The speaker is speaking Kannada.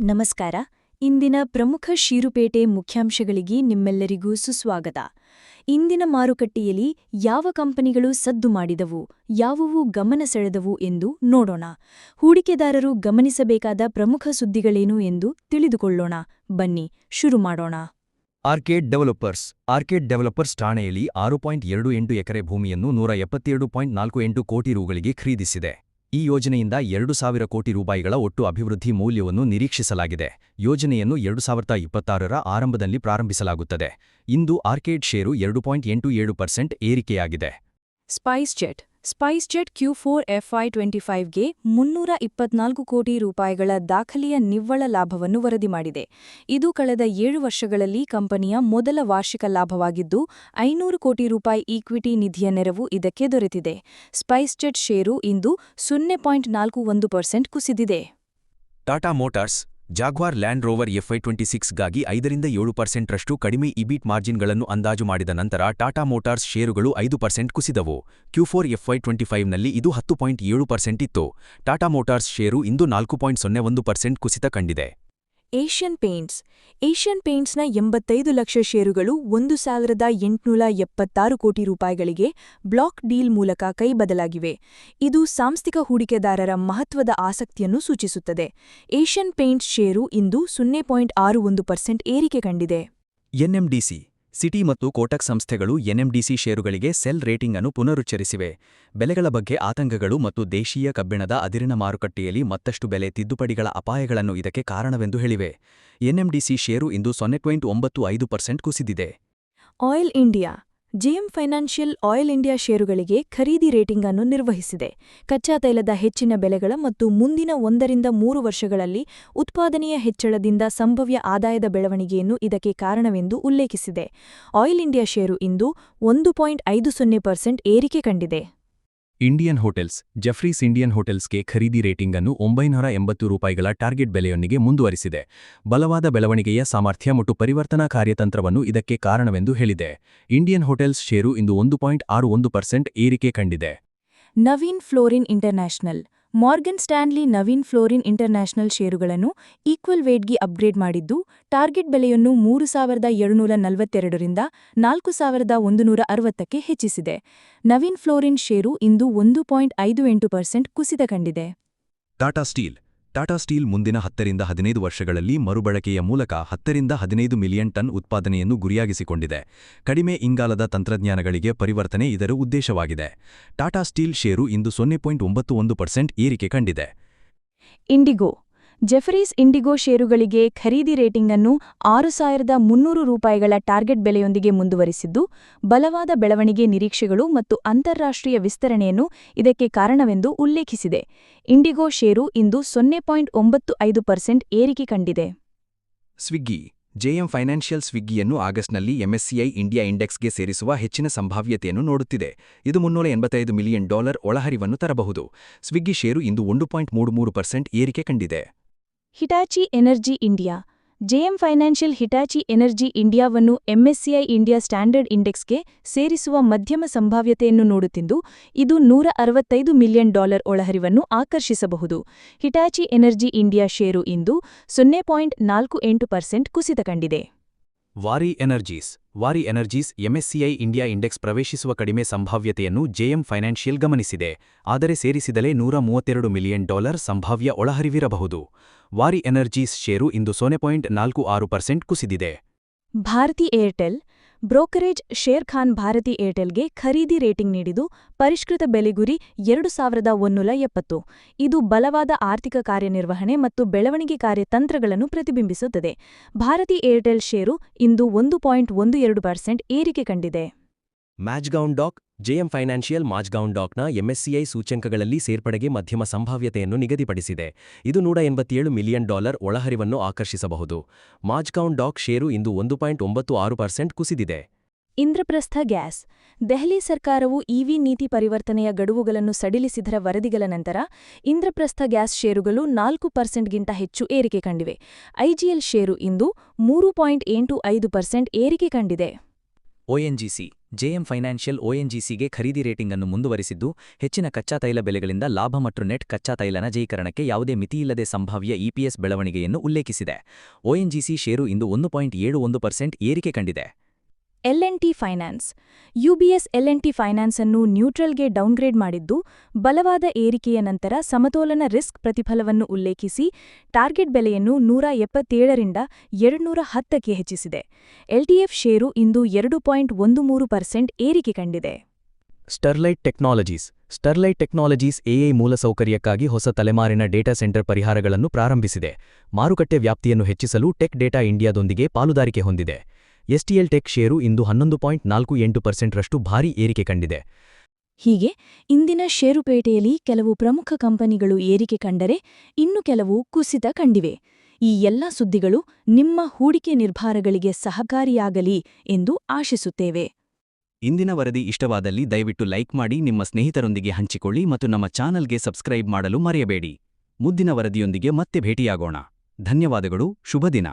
ನಮಸ್ಕಾರ. ಇಂದಿನ ಪ್ರಮುಖ ಷೀರುಪೇಟೆ ಮುಖ್ಯಾಂಶಗಳಿಗೆ ನಿಮ್ಮೆಲ್ಲರಿಗೂ ಸುಸ್ವಾಗತ. ಇಂದಿನ ಮಾರುಕಟ್ಟೆಯಲ್ಲಿ ಯಾವ ಕಂಪನಿಗಳು ಸದ್ದು ಮಾಡಿದವು, ಯಾವುವು ಗಮನ ಸೆಳೆದವು ಎಂದು ನೋಡೋಣ. ಹೂಡಿಕೆದಾರರು ಗಮನಿಸಬೇಕಾದ ಪ್ರಮುಖ ಸುದ್ದಿಗಳೇನು ಎಂದು ತಿಳಿದುಕೊಳ್ಳೋಣ. ಬನ್ನಿ, ಶುರು ಮಾಡೋಣ. ಆರ್ಕೇಡ್ ಡೆವಲಪರ್ಸ್ ಆರ್ಕೇಡ್ ಡೆವಲಪರ್ಸ್ ಠಾಣೆಯಲ್ಲಿ ಆರು ಪಾಯಿಂಟ್ ಎಕರೆ ಭೂಮಿಯನ್ನು ನೂರ ಎಪ್ಪತ್ತೇಳು ಪಾಯಿಂಟ್ ನಾಲ್ಕು ಎಂಟು ಕೋಟಿ ರೂಗಳಿಗೆ ಖರೀದಿಸಿದೆ. ಈ ಯೋಜನೆಯಿಂದ ಎರಡು ಸಾವಿರ ಕೋಟಿ ರೂಪಾಯಿಗಳ ಒಟ್ಟು ಅಭಿವೃದ್ಧಿ ಮೌಲ್ಯವನ್ನು ನಿರೀಕ್ಷಿಸಲಾಗಿದೆ. ಯೋಜನೆಯನ್ನು ಎರಡು ಸಾವಿರದ ಇಪ್ಪತ್ತಾರರ ಆರಂಭದಲ್ಲಿ ಪ್ರಾರಂಭಿಸಲಾಗುತ್ತದೆ. ಇಂದು ಆರ್ಕೇಡ್ ಷೇರು ಎರಡು ಪಾಯಿಂಟ್ ಎಂಟು ಏಳು ಪರ್ಸೆಂಟ್ ಏರಿಕೆಯಾಗಿದೆ. SpiceJet SpiceJet Q four FY twenty ಫೈವ್ಗೆ ಮುನ್ನೂರ ಇಪ್ಪತ್ನಾಲ್ಕು ಕೋಟಿ ರೂಪಾಯಿಗಳ ದಾಖಲೆಯ ನಿವ್ವಳ ಲಾಭವನ್ನು ವರದಿ ಮಾಡಿದೆ. ಇದು ಕಳೆದ ಏಳು ವರ್ಷಗಳಲ್ಲಿ ಕಂಪನಿಯ ಮೊದಲ ವಾರ್ಷಿಕ ಲಾಭವಾಗಿದ್ದು, ಐನೂರು ಕೋಟಿ ರೂಪಾಯಿ ಈಕ್ವಿಟಿ ನಿಧಿಯ ನೆರವು ಇದಕ್ಕೆ ದೊರೆತಿದೆ. ಸ್ಪೈಸ್ಜೆಟ್ ಷೇರು ಇಂದು ಸೊನ್ನೆ ಪಾಯಿಂಟ್ ನಾಲ್ಕು ಒಂದು ಪರ್ಸೆಂಟ್ ಕುಸಿದಿದೆ. Tata Motors Jaguar Land Rover FY twenty ಸಿಕ್ಸ್ಗಾಗಿ ಐದರಿಂದ ಏಳು ಪರ್ಸೆಂಟ್ರಷ್ಟು ಕಡಿಮೆ ಇಬಿಟ್ ಮಾರ್ಜಿನ್ಗಳನ್ನು ಅಂದಾಜು ಮಾಡಿದ ನಂತರ ಟಾಟಾ ಮೋಟಾರ್ಸ್ ಷೇರುಗಳು ಐದು ಪರ್ಸೆಂಟ್ ಕುಸಿದವು. ಕ್ಯೂಫೋರ್ ಎಫ್ಐ ಟ್ವೆಂಟಿ ಫೈವ್ನಲ್ಲಿ ಇದು ಹತ್ತು ಪಾಯಿಂಟ್ ಏಳು ಪರ್ಸೆಂಟ್ ಇತ್ತು. ಟಾಟಾ ಮೋಟಾರ್ಸ್ ಷೇರು ಇಂದು ನಾಲ್ಕು ಪಾಯಿಂಟ್ ಸೊನ್ನೆ ಒಂದು ಪರ್ಸೆಂಟ್ ಕುಸಿತ ಕಂಡಿದೆ. Asian paints. ಏಷ್ಯನ್ ಪೇಂಟ್ಸ್ನ ಎಂಬತ್ತೈದು ಲಕ್ಷ ಷೇರುಗಳು ಒಂದು ಸಾವಿರದ ಎಂಟುನೂರ ಎಪ್ಪತ್ತಾರು ಕೋಟಿ ರೂಪಾಯಿಗಳಿಗೆ ಬ್ಲಾಕ್ ಡೀಲ್ ಮೂಲಕ ಕೈಬದಲಾಗಿವೆ ಇದು ಸಾಂಸ್ಥಿಕ ಹೂಡಿಕೆದಾರರ ಮಹತ್ವದ ಆಸಕ್ತಿಯನ್ನು ಸೂಚಿಸುತ್ತದೆ. ಏಷ್ಯನ್ ಪೇಂಟ್ಸ್ ಷೇರು ಇಂದು ಸೊನ್ನೆ ಪಾಯಿಂಟ್ ಆರು ಒಂದು ಪರ್ಸೆಂಟ್ ಏರಿಕೆ ಕಂಡಿದೆ. ಎನ್ಎಂಡಿಸಿ ಸಿಟಿ ಮತ್ತು ಕೋಟಕ್ ಸಂಸ್ಥೆಗಳು ಎನ್ಎಂಡಿಸಿ ಷೇರುಗಳಿಗೆ ಸೆಲ್ ರೇಟಿಂಗ್ ಅನ್ನು ಪುನರುಚ್ಚರಿಸಿವೆ. ಬೆಲೆಗಳ ಬಗ್ಗೆ ಆತಂಕಗಳು ಮತ್ತು ದೇಶೀಯ ಕಬ್ಬಿಣದ ಅದಿರಿನ ಮಾರುಕಟ್ಟೆಯಲ್ಲಿ ಮತ್ತಷ್ಟು ಬೆಲೆ ತಿದ್ದುಪಡಿಗಳ ಅಪಾಯಗಳನ್ನು ಇದಕ್ಕೆ ಕಾರಣವೆಂದು ಹೇಳಿವೆ. ಎನ್ಎಂಡಿಸಿ ಷೇರು ಇಂದು ಸೊನ್ನೆ ಪಾಯಿಂಟ್ ಒಂಬತ್ತು ಐದು ಪರ್ಸೆಂಟ್ ಕುಸಿದಿದೆ. Oil India JM Financial Oil India ಷೇರುಗಳಿಗೆ ಖರೀದಿ ರೇಟಿಂಗ್ ಅನ್ನು ನಿರ್ವಹಿಸಿದೆ. ಕಚ್ಚಾ ತೈಲದ ಹೆಚ್ಚಿನ ಬೆಲೆಗಳ ಮತ್ತು ಮುಂದಿನ ಒಂದರಿಂದ ಮೂರು ವರ್ಷಗಳಲ್ಲಿ ಉತ್ಪಾದನೆಯ ಹೆಚ್ಚಳದಿಂದ ಸಂಭವ್ಯ ಆದಾಯದ ಬೆಳವಣಿಗೆಯನ್ನು ಇದಕ್ಕೆ ಕಾರಣವೆಂದು ಉಲ್ಲೇಖಿಸಿದೆ. ಆಯಿಲ್ ಇಂಡಿಯಾ ಷೇರು ಇಂದು ಒಂದು ಏರಿಕೆ ಕಂಡಿದೆ. ಇಂಡಿಯನ್ ಹೋಟೆಲ್ಸ್, ಜಫ್ರೀಸ್ ಇಂಡಿಯನ್ ಹೋಟೆಲ್ಸ್ಗೆ ಖರೀದಿ ರೇಟಿಂಗ್ ಅನ್ನು ಒಂಬೈನೂರ ಎಂಬತ್ತು ರೂಪಾಯಿಗಳ ಟಾರ್ಗೆಟ್ ಬೆಲೆಯೊಂದಿಗೆ ಮುಂದುವರಿಸಿದೆ. ಬಲವಾದ ಬೆಳವಣಿಗೆಯ ಸಾಮರ್ಥ್ಯ ಮತ್ತು ಪರಿವರ್ತನಾ ಕಾರ್ಯತಂತ್ರವನ್ನು ಇದಕ್ಕೆ ಕಾರಣವೆಂದು ಹೇಳಿದೆ. ಇಂಡಿಯನ್ ಹೋಟೆಲ್ಸ್ ಷೇರು ಇಂದು ಒಂದು ಏರಿಕೆ ಕಂಡಿದೆ. Navin Fluorine International Morgan Stanley Navin Fluorine International ಷೇರುಗಳನ್ನು ಈಕ್ವಲ್ ವೇಟ್ಗೆ ಅಪ್ಗ್ರೇಡ್ ಮಾಡಿದ್ದು, ಟಾರ್ಗೆಟ್ ಬೆಲೆಯನ್ನು ಮೂರು ಸಾವಿರದ ಏಳುನೂರ ನಲವತ್ತೆರಡರಿಂದ ನಾಲ್ಕು ಸಾವಿರದ ಒಂದುನೂರ ಅರವತ್ತಕ್ಕೆ ಹೆಚ್ಚಿಸಿದೆ. ನವೀನ್ ಫ್ಲೋರಿನ್ ಷೇರು ಇಂದು ಒಂದು ಪಾಯಿಂಟ್ ಐದು ಎಂಟು ಪರ್ಸೆಂಟ್ ಕುಸಿತ ಕಂಡಿದೆ. ಟಾಟಾ ಸ್ಟೀಲ್ ಟಾಟಾ ಸ್ಟೀಲ್ ಮುಂದಿನ ಹತ್ತರಿಂದ ಹದಿನೈದು ವರ್ಷಗಳಲ್ಲಿ ಮರುಬಳಕೆಯ ಮೂಲಕ ಹತ್ತರಿಂದ ಹದಿನೈದು ಮಿಲಿಯನ್ ಟನ್ ಉತ್ಪಾದನೆಯನ್ನು ಗುರಿಯಾಗಿಸಿಕೊಂಡಿದೆ. ಕಡಿಮೆ ಇಂಗಾಲದ ತಂತ್ರಜ್ಞಾನಗಳಿಗೆ ಪರಿವರ್ತನೆ ಇದರ ಉದ್ದೇಶವಾಗಿದೆ. ಟಾಟಾ ಸ್ಟೀಲ್ ಷೇರು ಇಂದು ಸೊನ್ನೆ ಪಾಯಿಂಟ್ ಒಂಬತ್ತು ಒಂದು ಪರ್ಸೆಂಟ್ ಏರಿಕೆ ಕಂಡಿದೆ. ಇಂಡಿಗೋ ಜೆಫರೀಸ್ ಇಂಡಿಗೋ ಷೇರುಗಳಿಗೆ ಖರೀದಿ ರೇಟಿಂಗ್ ಅನ್ನು ಆರು ಸಾವಿರದ ಮುನ್ನೂರು ರೂಪಾಯಿಗಳ ಟಾರ್ಗೆಟ್ ಬೆಲೆಯೊಂದಿಗೆ ಮುಂದುವರಿಸಿದ್ದು, ಬಲವಾದ ಬೆಳವಣಿಗೆ ನಿರೀಕ್ಷೆಗಳು ಮತ್ತು ಅಂತಾರಾಷ್ಟ್ರೀಯ ವಿಸ್ತರಣೆಯನ್ನು ಇದಕ್ಕೆ ಕಾರಣವೆಂದು ಉಲ್ಲೇಖಿಸಿದೆ. ಇಂಡಿಗೋ ಷೇರು ಇಂದು ಸೊನ್ನೆ ಪಾಯಿಂಟ್ ಒಂಬತ್ತು ಐದು ಪರ್ಸೆಂಟ್ ಏರಿಕೆ ಕಂಡಿದೆ. ಸ್ವಿಗ್ಗಿ, ಜೆಎಂ ಫೈನಾನ್ಷಿಯಲ್ ಸ್ವಿಗ್ಗಿಯನ್ನು ಆಗಸ್ಟ್ನಲ್ಲಿ ಎಂಎಸ್ಸಿಐ ಇಂಡಿಯಾ ಇಂಡೆಕ್ಸ್ಗೆ ಸೇರಿಸುವ ಹೆಚ್ಚಿನ ಸಂಭಾವ್ಯತೆಯನ್ನು ನೋಡುತ್ತಿದೆ. ಇದು ಮುನ್ನೂರ ಎಂಬತ್ತೈದು ಮಿಲಿಯನ್ ಡಾಲರ್ ಒಳಹರಿವನ್ನು ತರಬಹುದು. ಸ್ವಿಗ್ಗಿ ಷೇರು ಇಂದು ಒಂದು ಪಾಯಿಂಟ್ ಮೂರು ಮೂರು ಪರ್ಸೆಂಟ್ ಏರಿಕೆ ಕಂಡಿದೆ. Hitachi Energy India. JM Financial Hitachi Energy ಇಂಡಿಯಾವನ್ನು ಎಂಎಸ್ಸಿಐ ಇಂಡಿಯಾ ಸ್ಟ್ಯಾಂಡರ್ಡ್ ಇಂಡೆಕ್ಸ್ಗೆ ಸೇರಿಸುವ ಮಧ್ಯಮ ಸಂಭಾವ್ಯತೆಯನ್ನು ನೋಡುತ್ತಿದ್ದು, ಇದು ನೂರ ಅರವತ್ತೈದು ಮಿಲಿಯನ್ ಡಾಲರ್ ಒಳಹರಿವನ್ನು ಆಕರ್ಷಿಸಬಹುದು. ಹಿಟಾಚಿ ಎನರ್ಜಿ ಇಂಡಿಯಾ ಷೇರು ಇಂದು ಸೊನ್ನೆ ಪಾಯಿಂಟ್ ನಾಲ್ಕು ಎಂಟು ಪರ್ಸೆಂಟ್ ಕುಸಿತ ಕಂಡಿದೆ. ವಾರಿ ಎನರ್ಜೀಸ್ ವಾರಿ ಎನರ್ಜೀಸ್ ಎಂಎಸ್ಸಿಐ ಇಂಡಿಯಾ ಇಂಡೆಕ್ಸ್ ಪ್ರವೇಶಿಸುವ ಕಡಿಮೆ ಸಂಭಾವ್ಯತೆಯನ್ನು ಜೆಎಂ ಫೈನಾನ್ಷಿಯಲ್ ಗಮನಿಸಿದೆ. ಆದರೆ ಸೇರಿಸಿದಲೇ ನೂರ ಮೂವತ್ತೆರಡು ಮಿಲಿಯನ್ ಡಾಲರ್ ಸಂಭಾವ್ಯ ಒಳಹರಿವಿರಬಹುದು. ವಾರಿ ಎನರ್ಜೀಸ್ ಷೇರು ಇಂದು ಸೊನ್ನೆ ಪಾಯಿಂಟ್ ನಾಲ್ಕು ಆರು ಪರ್ಸೆಂಟ್ ಕುಸಿದಿದೆ. Bharti Airtel brokerage Sharekhan Bharti ಏರ್ಟೆಲ್ಗೆ ಖರೀದಿ ರೇಟಿಂಗ್ ನೀಡಿದು ಪರಿಷ್ಕೃತ ಬೆಲೆ ಗುರಿ ಎರಡು ಸಾವಿರದ ಒನ್ನೂರ ಎಪ್ಪತ್ತು. ಇದು ಬಲವಾದ ಆರ್ಥಿಕ ಕಾರ್ಯನಿರ್ವಹಣೆ ಮತ್ತು ಬೆಳವಣಿಗೆ ಕಾರ್ಯತಂತ್ರಗಳನ್ನು ಪ್ರತಿಬಿಂಬಿಸುತ್ತದೆ. ಭಾರತಿ ಏರ್ಟೆಲ್ ಷೇರು ಇಂದು ಒಂದು ಪಾಯಿಂಟ್ ಒಂದು ಎರಡು ಪರ್ಸೆಂಟ್ ಏರಿಕೆ ಕಂಡಿದೆ. Mazagon Dock JM Financial Mazagon ಡಾಕ್ನ MSCI ಸೂಚ್ಯಂಕಗಳಲ್ಲಿ ಸೇರ್ಪಡೆಗೆ ಮಧ್ಯಮ ಸಂಭಾವ್ಯತೆಯನ್ನು ನಿಗದಿಪಡಿಸಿದೆ. ಇದು ನೂರ ಎಂಬತ್ತೇಳು ಮಿಲಿಯನ್ ಡಾಲರ್ ಒಳಹರಿವನ್ನು ಆಕರ್ಷಿಸಬಹುದು. ಮಾಜ್ಗೌನ್ ಡಾಕ್ ಷೇರು ಇಂದು ಒಂದು ಪಾಯಿಂಟ್ ಒಂಬತ್ತು ಆರು ಪರ್ಸೆಂಟ್ ಕುಸಿದಿದೆ. ಇಂದ್ರಪ್ರಸ್ಥ ಗ್ಯಾಸ್. ದೆಹಲಿ ಸರ್ಕಾರವು ಇವಿ ನೀತಿ ಪರಿವರ್ತನೆಯ ಗಡುವುಗಳನ್ನು ಸಡಿಲಿಸಿದರ ವರದಿಗಳ ನಂತರ ಇಂದ್ರಪ್ರಸ್ಥ ಗ್ಯಾಸ್ ಷೇರುಗಳು ನಾಲ್ಕು ಪರ್ಸೆಂಟ್ಗಿಂತ ಹೆಚ್ಚು ಏರಿಕೆ ಕಂಡಿವೆ. ಐಜಿಎಲ್ ಷೇರು ಇಂದು ಮೂರು ಪಾಯಿಂಟ್ ಎಂಟು ಐದು ಪರ್ಸೆಂಟ್ ಏರಿಕೆ ಕಂಡಿದೆ. ಒಎನ್ಜಿಸಿ ಜೆಎಂ ಫೈನಾನ್ಷಿಯಲ್ ಒಎನ್ಜಿಸಿಗೆ ಖರೀದಿ ರೇಟಿಂಗ್ ಅನ್ನು ಮುಂದುವರಿಸಿದ್ದು, ಹೆಚ್ಚಿನ ಕಚ್ಚಾ ತೈಲ ಬೆಲೆಗಳಿಂದ ಲಾಭ ಮತ್ತು ನೆಟ್ ಕಚ್ಚಾ ತೈಲನ ನಜೀಕರಣಕ್ಕೆ ಯಾವುದೇ ಮಿತಿಯಿಲ್ಲದೆ ಸಂಭಾವ್ಯ ಇಪಿಎಸ್ ಬೆಳವಣಿಗೆಯನ್ನು ಉಲ್ಲೇಖಿಸಿದೆ. ಒಎನ್ಜಿಸಿ ಷೇರು ಇಂದು ಒಂದು ಏರಿಕೆ ಕಂಡಿದೆ. T Finance UBS T Finance ಅನ್ನು ನ್ಯೂಟ್ರಲ್ಗೆ ಡೌನ್ಗ್ರೇಡ್ ಮಾಡಿದ್ದು, ಬಲವಾದ ಏರಿಕೆಯ ನಂತರ ಸಮತೋಲನ ರಿಸ್ಕ್ ಪ್ರತಿಫಲವನ್ನು ಉಲ್ಲೇಖಿಸಿ ಟಾರ್ಗೆಟ್ ಬೆಲೆಯನ್ನು ನೂರ ಎಪ್ಪತ್ತೇಳರಿಂದ ಎರಡ್ನೂರ ಹತ್ತಕ್ಕೆ ಹೆಚ್ಚಿಸಿದೆ ಎಲ್ಟಿಎಫ್ ಷೇರು ಇಂದು ಎರಡು ಪಾಯಿಂಟ್ ಒಂದು ಮೂರು ಪರ್ಸೆಂಟ್ ಏರಿಕೆ ಕಂಡಿದೆ. Sterlite Technologies Sterlite Technologies AI ಮೂಲಸೌಕರ್ಯಕ್ಕಾಗಿ ಹೊಸ ತಲೆಮಾರಿನ ಡೇಟಾ ಸೆಂಟರ್ ಪರಿಹಾರಗಳನ್ನು ಪ್ರಾರಂಭಿಸಿದೆ. ಮಾರುಕಟ್ಟೆ ವ್ಯಾಪ್ತಿಯನ್ನು ಹೆಚ್ಚಿಸಲು ಟೆಕ್ ಡೇಟಾ ಇಂಡಿಯಾದೊಂದಿಗೆ ಪಾಲುದಾರಿಕೆ ಹೊಂದಿದೆ. ಎಸ್ಟಿಎಲ್ ಟೆಕ್ ಷೇರು ಇಂದು ಹನ್ನೊಂದು ಪಾಯಿಂಟ್ ನಾಲ್ಕು ಎಂಟು ಪರ್ಸೆಂಟ್ರಷ್ಟು ಭಾರೀ ಏರಿಕೆ ಕಂಡಿದೆ. ಹೀಗೆ ಇಂದಿನ ಷೇರುಪೇಟೆಯಲ್ಲಿ ಕೆಲವು ಪ್ರಮುಖ ಕಂಪನಿಗಳು ಏರಿಕೆ ಕಂಡರೆ ಇನ್ನು ಕೆಲವು ಕುಸಿತ ಕಂಡಿವೆ. ಈ ಎಲ್ಲ ಸುದ್ದಿಗಳು ನಿಮ್ಮ ಹೂಡಿಕೆ ನಿರ್ಧಾರಗಳಿಗೆ ಸಹಕಾರಿಯಾಗಲಿ ಎಂದು ಆಶಿಸುತ್ತೇವೆ. ಇಂದಿನ ವರದಿ ಇಷ್ಟವಾದಲ್ಲಿ ದಯವಿಟ್ಟು ಲೈಕ್ ಮಾಡಿ ನಿಮ್ಮ ಸ್ನೇಹಿತರೊಂದಿಗೆ ಹಂಚಿಕೊಳ್ಳಿ ಮತ್ತು ನಮ್ಮ ಚಾನಲ್ಗೆ ಸಬ್ಸ್ಕ್ರೈಬ್ ಮಾಡಲು ಮರೆಯಬೇಡಿ. ಮುದ್ದಿನ ವರದಿಯೊಂದಿಗೆ ಮತ್ತೆ ಭೇಟಿಯಾಗೋಣ. ಧನ್ಯವಾದಗಳು ಶುಭ ದಿನ.